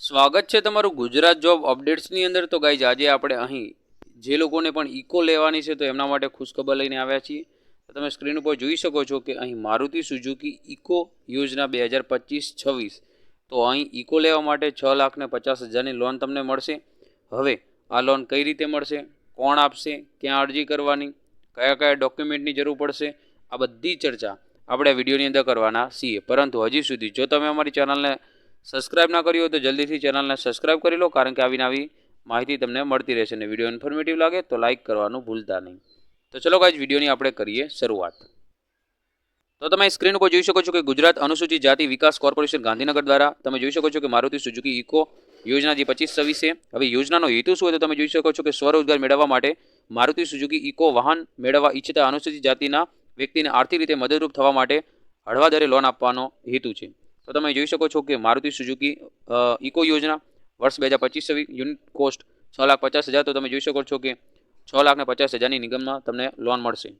સ્વાગત છે તમારું ગુજરાત જોબ અપડેટ્સની અંદર. તો ગાઈઝ, આજે આપણે અહીં જે લોકોને પણ ઇકો લેવાની છે તો એમના માટે ખુશખબર લઈને આવ્યા છીએ. તમે સ્ક્રીન ઉપર જોઈ શકો છો કે અહીં મારુતિ સુઝુકી ઇકો યોજના બે હજાર પચીસ છવ્વીસ. તો અહીં ઇકો લેવા માટે છ લાખ ને પચાસ હજારની લોન તમને મળશે. હવે આ લોન કઈ રીતે મળશે? કોણ આપશે? ક્યાં અરજી કરવાની? કયા કયા ડોક્યુમેન્ટની જરૂર પડશે? આ બધી ચર્ચા આપણે વિડીયોની અંદર કરવાના છીએ. પરંતુ હજી સુધી જો તમે અમારી ચેનલને સબસ્ક્રાઇબ ના કરી હોય તો જલ્દીથી ચેનલને સબસ્ક્રાઇબ કરી લો, કારણ કે આવી નવી માહિતી તમને મળતી રહેશે અને વીડિયો ઇન્ફોર્મેટિવ લાગે તો લાઇક કરવાનું ભૂલતા નહીં. તો ચલો કાંઈ વિડીયોની આપણે કરીએ શરૂઆત. તો તમે સ્ક્રીન ઉપર જોઈ શકો છો કે ગુજરાત અનુસૂચિત જાતિ વિકાસ કોર્પોરેશન ગાંધીનગર દ્વારા તમે જોઈ શકો છો કે મારુતિ સુઝુકી ઇકો યોજના જે પચીસ છવ્વીસ હવે યોજનાનો હેતુ શું હોય તો તમે જોઈ શકો છો કે સ્વરોજગાર મેળવવા માટે મારુતિ સુઝુકી ઇકો વાહન મેળવવા ઈચ્છતા અનુસૂચિત જાતિના વ્યક્તિને આર્થિક રીતે મદદરૂપ થવા માટે હળવા દરે લોન આપવાનો હેતુ છે. તો તમે જોઈ શકો છો કે મારુતિ સુઝુકી ઇકો યોજના વર્ષ બે હજાર પચીસ યુનિટ કોસ્ટ છ લાખ પચાસ હજાર. તો તમે જોઈ શકો છો કે છ લાખ ને પચાસ હજારની નિગમમાં તમને લોન મળશે.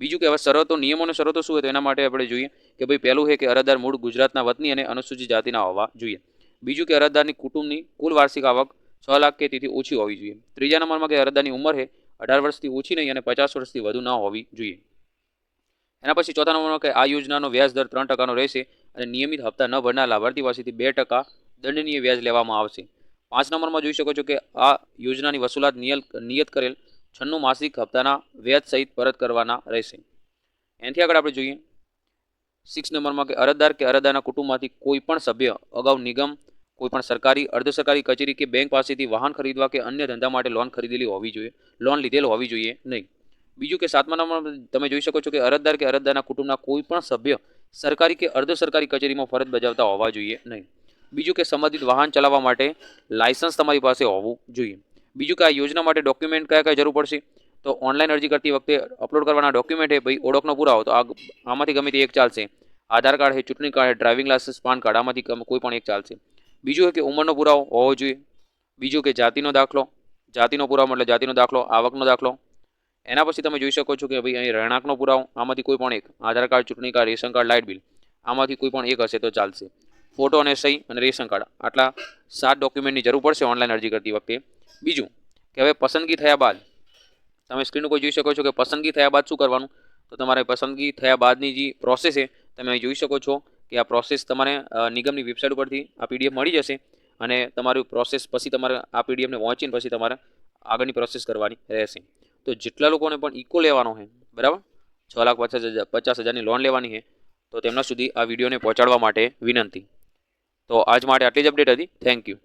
બીજું કે હવે શરતો, નિયમોને શરતો શું હોય તો એના માટે આપણે જોઈએ કે ભાઈ પહેલું છે કે અરજદાર મૂળ ગુજરાતના વતની અને અનુસૂચિત જાતિના હોવા જોઈએ. બીજું કે અરજદારની કુટુંબની કુલ વાર્ષિક આવક છ લાખ કે તેથી ઓછી હોવી જોઈએ. ત્રીજા નંબરમાં કે અરજદારની ઉંમર છે અઢાર વર્ષથી ઓછી નહીં અને પચાસ વર્ષથી વધુ ન હોવી જોઈએ. એના પછી ચોથા નંબરમાં કે આ યોજનાનો વ્યાજ દર ત્રણ ટકાનો રહેશે અને નિયમિત હપ્તા ન ભરનાર લાભાર્થી પાસેથી બે ટકા દંડનીય વ્યાજ લેવામાં આવશે. પાંચ નંબરમાં જોઈ શકો છો કે આ યોજનાની વસૂલાત નિયત નિયત કરેલ છન્નું માસિક હપ્તાના વ્યાજ સહિત પરત કરવાના રહેશે. એનાથી આગળ આપણે જોઈએ. સિક્સ નંબરમાં કે અરજદાર કે અરજદારના કુટુંબમાંથી કોઈ પણ સભ્ય, અગાઉ નિગમ, કોઈ પણ સરકારી અર્ધ સરકારી કચેરી કે બેંક પાસેથી વાહન ખરીદવા કે અન્ય ધંધા માટે લોન ખરીદેલી હોવી જોઈએ. લોન લીધેલ હોવી જોઈએ નહીં. બીજું કે સાતમા નંબર તમે જોઈ શકો છો કે અરજદાર કે અરજદારના કુટુંબના કોઈ પણ સભ્ય સરકારી કે અર્ધ સરકારી કચેરીમાં ફરજ બજાવતા હોવા જોઈએ નહીં. બીજું કે સંબંધિત વાહન ચલાવવા માટે લાયસન્સ તમારી પાસે હોવું જોઈએ. બીજું કે આ યોજના માટે ડોક્યુમેન્ટ કયા કયા જરૂર પડશે? તો ઓનલાઈન અરજી કરતી વખતે અપલોડ કરવાના ડોક્યુમેન્ટ એ ભાઈ ઓળખનો પુરાવો. તો આમાંથી ગમે તે એક ચાલશે. આધાર કાર્ડ છે ચૂંટણી કાર્ડ છે ડ્રાઇવિંગ લાયસન્સ, પાન કાર્ડ, આમાંથી કોઈ પણ એક ચાલશે. બીજું કે ઉંમરનો પુરાવો હોવો જોઈએ. બીજું કે જાતિનો દાખલો. જાતિનો પુરાવો, એટલે જાતિનો દાખલો, આવકનો દાખલો. એના પછી તમે જોઈ શકો છો કે ભાઈ અહીં રહેણાંકનો પુરાવો, આમાંથી કોઈ પણ એક, આધાર કાર્ડ, ચૂંટણી card, ration card, light bill, આમાંથી કોઈ પણ એક હશે તો ચાલશે. ફોટો અને સહી અને રેશન કાર્ડ, આટલા સાત ડોક્યુમેન્ટની જરૂર પડશે ઓનલાઈન અરજી કરતી વખતે. બીજું કે હવે પસંદગી થયા બાદ, તમે સ્ક્રીન ઉપર જોઈ શકો છો કે પસંદગી થયા બાદ શું કરવાનું? તો તમારે પસંદગી થયા બાદની જે પ્રોસેસ છે, તમે જોઈ શકો છો કે આ પ્રોસેસ તમારે નિગમની વેબસાઇટ ઉપરથી આ પીડીએફ મળી જશે અને તમારું પ્રોસેસ પછી તમારે આ પીડીએફને વાંચીને પછી તમારે આગળની પ્રોસેસ કરવાની રહેશે. તો જેટલા લોકોને પણ ઇકો લેવાનો છે, બરાબર? છ લાખ પચાસ હજાર પચાસ હજારની લોન લેવાની છે, તો તેમના સુધી આ વિડીયોને પહોંચાડવા માટે વિનંતી. તો આજ માટે આટલી જ અપડેટ હતી. Thank you